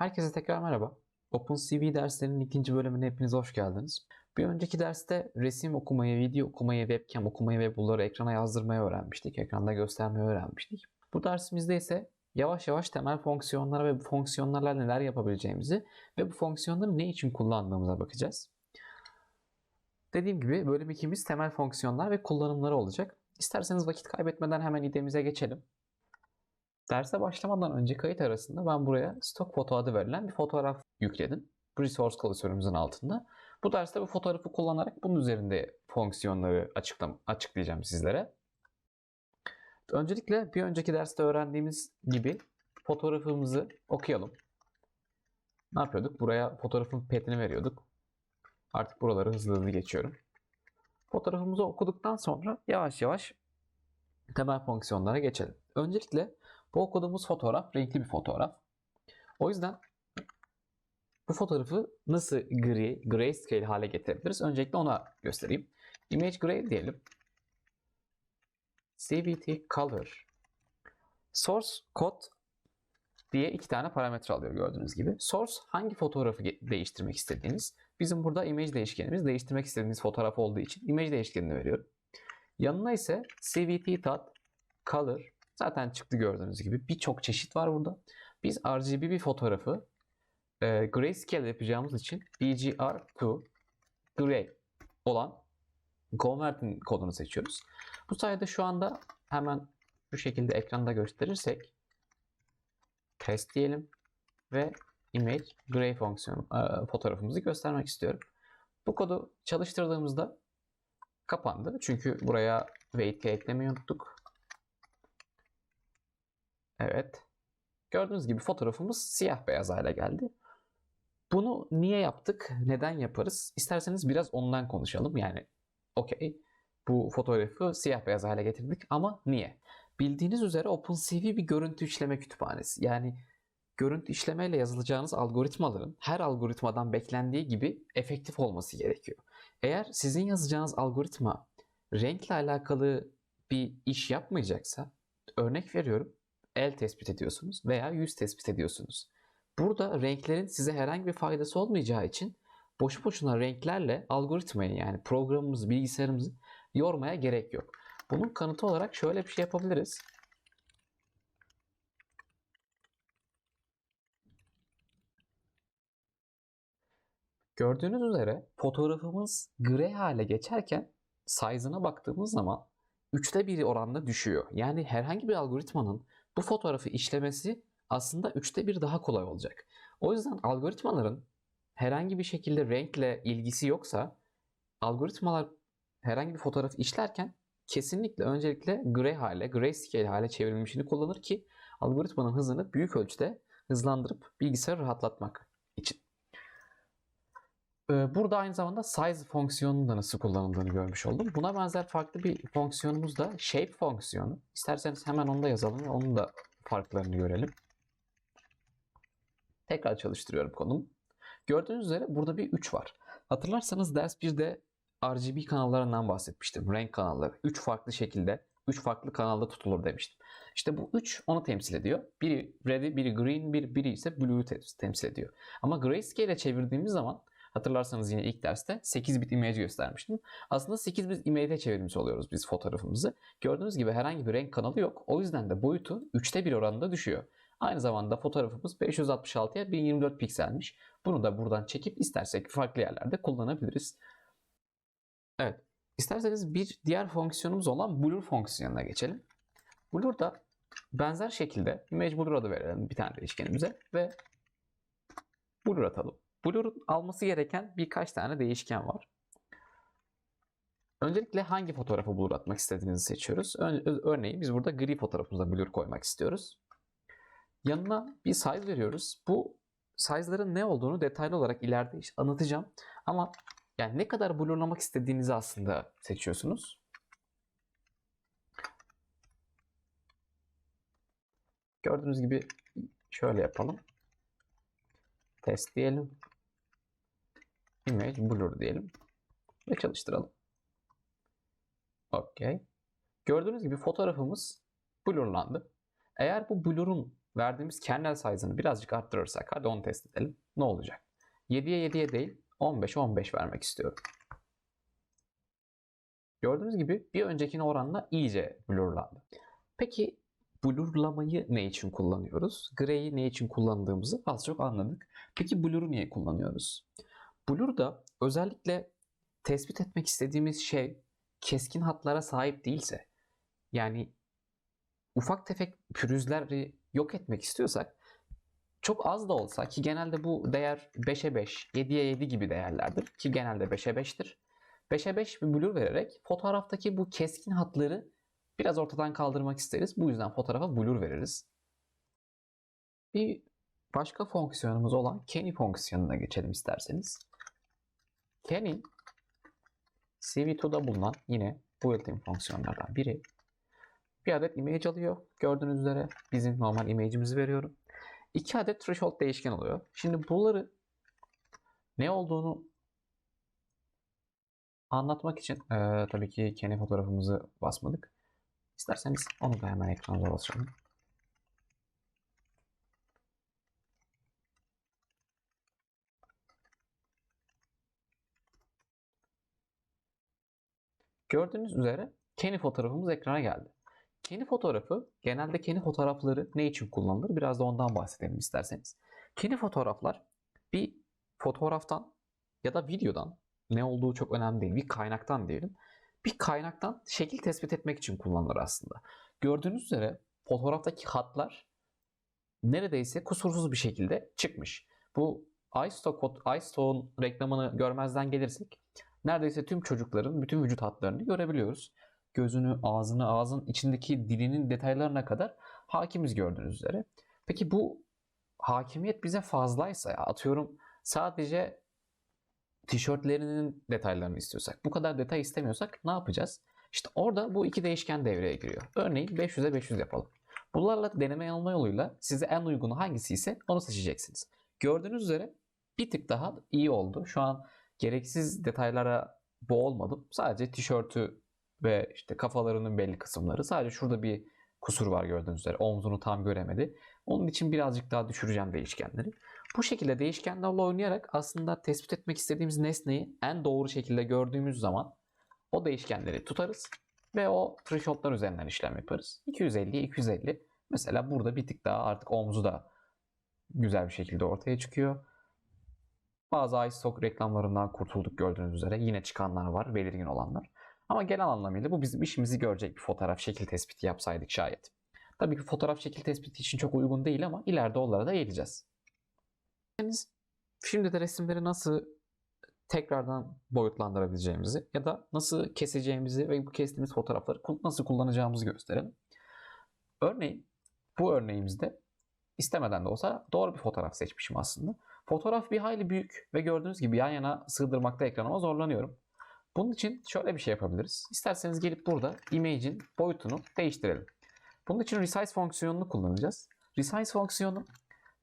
Herkese tekrar merhaba. OpenCV derslerinin ikinci bölümüne hepiniz hoş geldiniz. Bir önceki derste resim okumayı, video okumayı, webcam okumayı ve bunları ekrana yazdırmayı öğrenmiştik. Ekranda göstermeyi öğrenmiştik. Bu dersimizde ise yavaş yavaş temel fonksiyonlara ve bu fonksiyonlarla neler yapabileceğimizi ve bu fonksiyonları ne için kullandığımıza bakacağız. Dediğim gibi bölüm ikimiz temel fonksiyonlar ve kullanımları olacak. İsterseniz vakit kaybetmeden hemen idemize geçelim. Derse başlamadan önce kayıt arasında ben buraya stok foto adı verilen bir fotoğraf yükledim. Resource klasörümüzün altında. Bu derste bu fotoğrafı kullanarak bunun üzerinde fonksiyonları açıklam açıklayacağım sizlere. Öncelikle bir önceki derste öğrendiğimiz gibi fotoğrafımızı okuyalım. Ne yapıyorduk? Buraya fotoğrafın petini veriyorduk. Artık buraları hızlı hızlı geçiyorum. Fotoğrafımızı okuduktan sonra yavaş yavaş temel fonksiyonlara geçelim. Öncelikle bu okuduğumuz fotoğraf renkli bir fotoğraf. O yüzden bu fotoğrafı nasıl gri, grayscale hale getirebiliriz? Öncelikle ona göstereyim. Image gray diyelim. CVT color. Source code diye iki tane parametre alıyor gördüğünüz gibi. Source hangi fotoğrafı değiştirmek istediğiniz. Bizim burada image değişkenimiz değiştirmek istediğiniz fotoğraf olduğu için image değişkenini veriyorum. Yanına ise cvt dot color zaten çıktı gördüğünüz gibi. Birçok çeşit var burada. Biz RGB bir fotoğrafı e, grayscale yapacağımız için BGR to gray olan converting kodunu seçiyoruz. Bu sayede şu anda hemen şu şekilde ekranda gösterirsek test diyelim ve image gray fonksiyonu e, fotoğrafımızı göstermek istiyorum. Bu kodu çalıştırdığımızda kapandı. Çünkü buraya wait eklemeyi unuttuk. Evet. Gördüğünüz gibi fotoğrafımız siyah beyaz hale geldi. Bunu niye yaptık? Neden yaparız? İsterseniz biraz ondan konuşalım. Yani okey bu fotoğrafı siyah beyaz hale getirdik ama niye? Bildiğiniz üzere OpenCV bir görüntü işleme kütüphanesi. Yani görüntü işlemeyle yazılacağınız algoritmaların her algoritmadan beklendiği gibi efektif olması gerekiyor. Eğer sizin yazacağınız algoritma renkle alakalı bir iş yapmayacaksa örnek veriyorum el tespit ediyorsunuz veya yüz tespit ediyorsunuz. Burada renklerin size herhangi bir faydası olmayacağı için boşu boşuna renklerle algoritmayı yani programımızı, bilgisayarımızı yormaya gerek yok. Bunun kanıtı olarak şöyle bir şey yapabiliriz. Gördüğünüz üzere fotoğrafımız gri hale geçerken size'ına baktığımız zaman üçte biri oranda düşüyor. Yani herhangi bir algoritmanın bu fotoğrafı işlemesi aslında üçte bir daha kolay olacak. O yüzden algoritmaların herhangi bir şekilde renkle ilgisi yoksa algoritmalar herhangi bir fotoğraf işlerken kesinlikle öncelikle gray hale, grayscale hale çevrilmişini kullanır ki algoritmanın hızını büyük ölçüde hızlandırıp bilgisayarı rahatlatmak burada aynı zamanda size fonksiyonunun da nasıl kullanıldığını görmüş oldum. Buna benzer farklı bir fonksiyonumuz da shape fonksiyonu. İsterseniz hemen onu da yazalım ve onun da farklarını görelim. Tekrar çalıştırıyorum konumu. Gördüğünüz üzere burada bir 3 var. Hatırlarsanız ders 1'de RGB kanallarından bahsetmiştim. Renk kanalları. 3 farklı şekilde 3 farklı kanalda tutulur demiştim. İşte bu 3 onu temsil ediyor. Biri red, biri green, biri, biri ise blue temsil ediyor. Ama grayscale ile çevirdiğimiz zaman Hatırlarsanız yine ilk derste 8 bit image göstermiştim. Aslında 8 bit image'e çevirmiş oluyoruz biz fotoğrafımızı. Gördüğünüz gibi herhangi bir renk kanalı yok. O yüzden de boyutu 3'te 1 oranında düşüyor. Aynı zamanda fotoğrafımız 566'ya 1024 pikselmiş. Bunu da buradan çekip istersek farklı yerlerde kullanabiliriz. Evet. İsterseniz bir diğer fonksiyonumuz olan blur fonksiyonuna geçelim. Blur da benzer şekilde image blur adı verelim bir tane değişkenimize ve blur atalım. Blur'un alması gereken birkaç tane değişken var. Öncelikle hangi fotoğrafı blur atmak istediğinizi seçiyoruz. Örneğin biz burada gri fotoğrafımıza blur koymak istiyoruz. Yanına bir size veriyoruz. Bu size'ların ne olduğunu detaylı olarak ileride anlatacağım. Ama yani ne kadar blurlamak istediğinizi aslında seçiyorsunuz. Gördüğünüz gibi şöyle yapalım. Test diyelim image blur diyelim ve çalıştıralım. OK. Gördüğünüz gibi fotoğrafımız blurlandı. Eğer bu blurun verdiğimiz kernel size'ını birazcık arttırırsak hadi onu test edelim. Ne olacak? 7'ye 7'ye değil 15'e 15 vermek istiyorum. Gördüğünüz gibi bir öncekine oranla iyice blurlandı. Peki blurlamayı ne için kullanıyoruz? Gray'i ne için kullandığımızı az çok anladık. Peki blur'u niye kullanıyoruz? Blur'da özellikle tespit etmek istediğimiz şey keskin hatlara sahip değilse yani ufak tefek pürüzleri yok etmek istiyorsak çok az da olsa ki genelde bu değer 5'e 5, 7'ye 7 gibi değerlerdir ki genelde 5'e 5'tir. 5'e 5 bir blur vererek fotoğraftaki bu keskin hatları biraz ortadan kaldırmak isteriz. Bu yüzden fotoğrafa blur veririz. Bir başka fonksiyonumuz olan Kenny fonksiyonuna geçelim isterseniz. Kenny CV2'da bulunan yine built-in fonksiyonlardan biri. Bir adet image alıyor. Gördüğünüz üzere bizim normal image'imizi veriyorum. İki adet threshold değişken alıyor. Şimdi bunları ne olduğunu anlatmak için eee, tabii ki kendi fotoğrafımızı basmadık. İsterseniz onu da hemen ekrana basalım. Gördüğünüz üzere kendi fotoğrafımız ekrana geldi. Kendi fotoğrafı genelde kendi fotoğrafları ne için kullanılır? Biraz da ondan bahsedelim isterseniz. Kendi fotoğraflar bir fotoğraftan ya da videodan ne olduğu çok önemli değil. Bir kaynaktan diyelim. Bir kaynaktan şekil tespit etmek için kullanılır aslında. Gördüğünüz üzere fotoğraftaki hatlar neredeyse kusursuz bir şekilde çıkmış. Bu iStock, iStock'un reklamını görmezden gelirsek neredeyse tüm çocukların bütün vücut hatlarını görebiliyoruz. Gözünü, ağzını, ağzın içindeki dilinin detaylarına kadar hakimiz gördüğünüz üzere. Peki bu hakimiyet bize fazlaysa ya atıyorum sadece tişörtlerinin detaylarını istiyorsak, bu kadar detay istemiyorsak ne yapacağız? İşte orada bu iki değişken devreye giriyor. Örneğin 500'e 500 yapalım. Bunlarla deneme yanılma yoluyla size en uygunu hangisi ise onu seçeceksiniz. Gördüğünüz üzere bir tık daha iyi oldu. Şu an gereksiz detaylara boğulmadım. Sadece tişörtü ve işte kafalarının belli kısımları. Sadece şurada bir kusur var gördüğünüz üzere. Omzunu tam göremedi. Onun için birazcık daha düşüreceğim değişkenleri. Bu şekilde değişkenlerle oynayarak aslında tespit etmek istediğimiz nesneyi en doğru şekilde gördüğümüz zaman o değişkenleri tutarız ve o thresholdlar üzerinden işlem yaparız. 250'ye 250. Mesela burada bir tık daha artık omzu da güzel bir şekilde ortaya çıkıyor. Bazı iStock reklamlarından kurtulduk gördüğünüz üzere. Yine çıkanlar var, belirgin olanlar. Ama genel anlamıyla bu bizim işimizi görecek bir fotoğraf şekil tespiti yapsaydık şayet. Tabii ki fotoğraf şekil tespiti için çok uygun değil ama ileride onlara da eğileceğiz. Şimdi de resimleri nasıl tekrardan boyutlandırabileceğimizi ya da nasıl keseceğimizi ve bu kestiğimiz fotoğrafları nasıl kullanacağımızı gösterelim. Örneğin bu örneğimizde istemeden de olsa doğru bir fotoğraf seçmişim aslında. Fotoğraf bir hayli büyük ve gördüğünüz gibi yan yana sığdırmakta ekranıma zorlanıyorum. Bunun için şöyle bir şey yapabiliriz. İsterseniz gelip burada image'in boyutunu değiştirelim. Bunun için resize fonksiyonunu kullanacağız. Resize fonksiyonu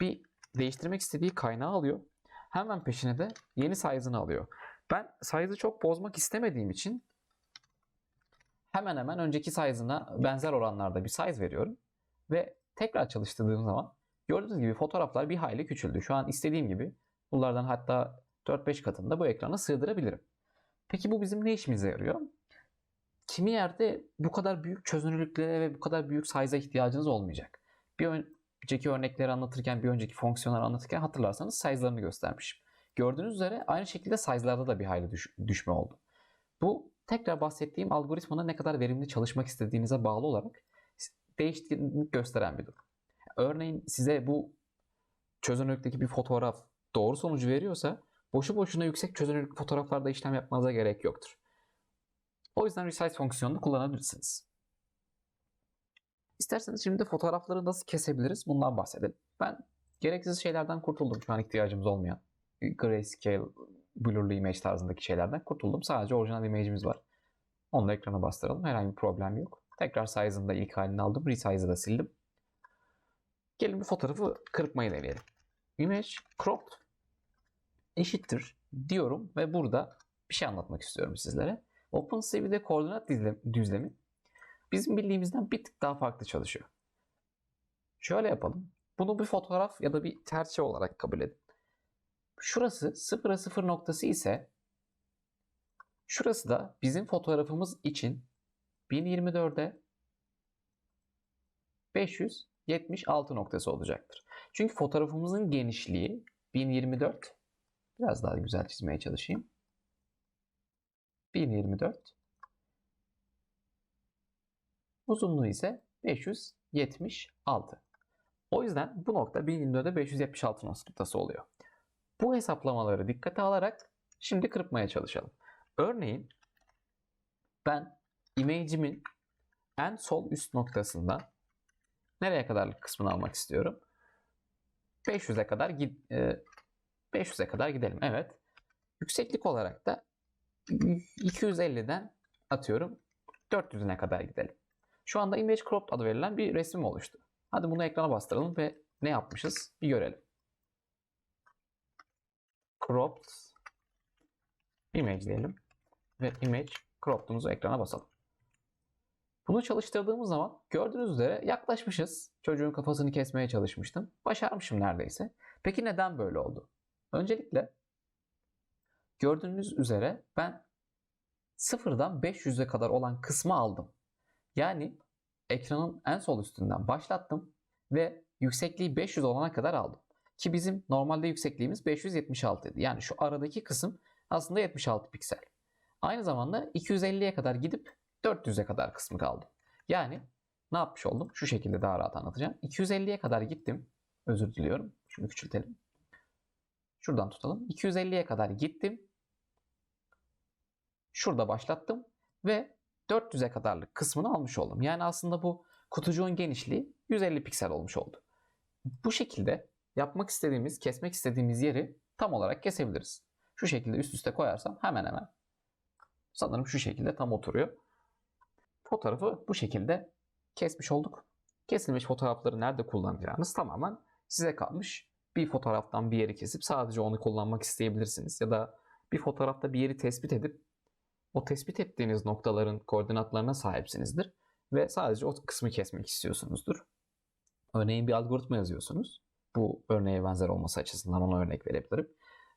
bir değiştirmek istediği kaynağı alıyor. Hemen peşine de yeni size'ını alıyor. Ben size'ı çok bozmak istemediğim için hemen hemen önceki size'ına benzer oranlarda bir size veriyorum. Ve tekrar çalıştırdığım zaman gördüğünüz gibi fotoğraflar bir hayli küçüldü. Şu an istediğim gibi bunlardan hatta 4-5 katında bu ekrana sığdırabilirim. Peki bu bizim ne işimize yarıyor? Kimi yerde bu kadar büyük çözünürlüklere ve bu kadar büyük size'a ihtiyacınız olmayacak. Bir önceki örnekleri anlatırken, bir önceki fonksiyonları anlatırken hatırlarsanız size'larını göstermişim. Gördüğünüz üzere aynü şekilde size'larda da bir hayli düş- düşme oldu. Bu tekrar bahsettiğim algoritmanın ne kadar verimli çalışmak istediğinize bağlı olarak değişiklik gösteren bir durum. Örneğin size bu çözünürlükteki bir fotoğraf doğru sonucu veriyorsa boşu boşuna yüksek çözünürlük fotoğraflarda işlem yapmanıza gerek yoktur. O yüzden resize fonksiyonunu kullanabilirsiniz. İsterseniz şimdi fotoğrafları nasıl kesebiliriz bundan bahsedelim. Ben gereksiz şeylerden kurtuldum şu an ihtiyacımız olmayan. Grayscale, blurlu image tarzındaki şeylerden kurtuldum. Sadece orijinal image'imiz var. Onu da ekrana bastıralım. Herhangi bir problem yok. Tekrar size'ını da ilk halini aldım. Resize'ı da sildim. Gelin bu fotoğrafı kırpmayı deneyelim. Image cropped eşittir diyorum ve burada bir şey anlatmak istiyorum sizlere. OpenCV'de koordinat düzlemi bizim bildiğimizden bir tık daha farklı çalışıyor. Şöyle yapalım. Bunu bir fotoğraf ya da bir tercih olarak kabul edin. Şurası 0'a 0 noktası ise şurası da bizim fotoğrafımız için 1024'e 576 noktası olacaktır. Çünkü fotoğrafımızın genişliği 1024 biraz daha güzel çizmeye çalışayım. 1024 uzunluğu ise 576. O yüzden bu nokta 1024'e 576 noktası oluyor. Bu hesaplamaları dikkate alarak şimdi kırpmaya çalışalım. Örneğin ben image'imin en sol üst noktasında nereye kadarlık kısmını almak istiyorum? 500'e kadar gid 500'e kadar gidelim. Evet. Yükseklik olarak da 250'den atıyorum 400'üne kadar gidelim. Şu anda image cropped adı verilen bir resim oluştu. Hadi bunu ekrana bastıralım ve ne yapmışız bir görelim. Cropped image diyelim ve image cropped'umuzu ekrana basalım. Bunu çalıştırdığımız zaman gördüğünüz üzere yaklaşmışız. Çocuğun kafasını kesmeye çalışmıştım. Başarmışım neredeyse. Peki neden böyle oldu? Öncelikle gördüğünüz üzere ben sıfırdan 500'e kadar olan kısmı aldım. Yani ekranın en sol üstünden başlattım ve yüksekliği 500 olana kadar aldım. Ki bizim normalde yüksekliğimiz 576 idi. Yani şu aradaki kısım aslında 76 piksel. Aynı zamanda 250'ye kadar gidip 400'e kadar kısmı kaldı. Yani ne yapmış oldum? Şu şekilde daha rahat anlatacağım. 250'ye kadar gittim. Özür diliyorum. Şunu küçültelim. Şuradan tutalım. 250'ye kadar gittim. Şurada başlattım ve 400'e kadarlık kısmını almış oldum. Yani aslında bu kutucuğun genişliği 150 piksel olmuş oldu. Bu şekilde yapmak istediğimiz, kesmek istediğimiz yeri tam olarak kesebiliriz. Şu şekilde üst üste koyarsam hemen hemen sanırım şu şekilde tam oturuyor. Fotoğrafı bu şekilde kesmiş olduk. Kesilmiş fotoğrafları nerede kullanacağınız tamamen size kalmış. Bir fotoğraftan bir yeri kesip sadece onu kullanmak isteyebilirsiniz. Ya da bir fotoğrafta bir yeri tespit edip o tespit ettiğiniz noktaların koordinatlarına sahipsinizdir ve sadece o kısmı kesmek istiyorsunuzdur. Örneğin bir algoritma yazıyorsunuz. Bu örneğe benzer olması açısından ona örnek verebilirim.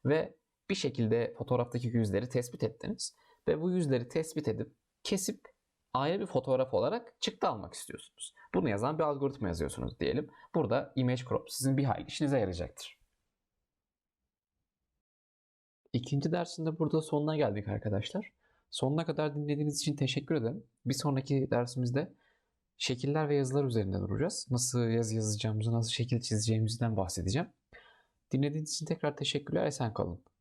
Ve bir şekilde fotoğraftaki yüzleri tespit ettiniz ve bu yüzleri tespit edip kesip ayrı bir fotoğraf olarak çıktı almak istiyorsunuz. Bunu yazan bir algoritma yazıyorsunuz diyelim. Burada image crop sizin bir hayli işinize yarayacaktır. İkinci dersinde burada sonuna geldik arkadaşlar. Sonuna kadar dinlediğiniz için teşekkür ederim. Bir sonraki dersimizde şekiller ve yazılar üzerinde duracağız. Nasıl yazı yazacağımızı, nasıl şekil çizeceğimizden bahsedeceğim. Dinlediğiniz için tekrar teşekkürler. Esen kalın.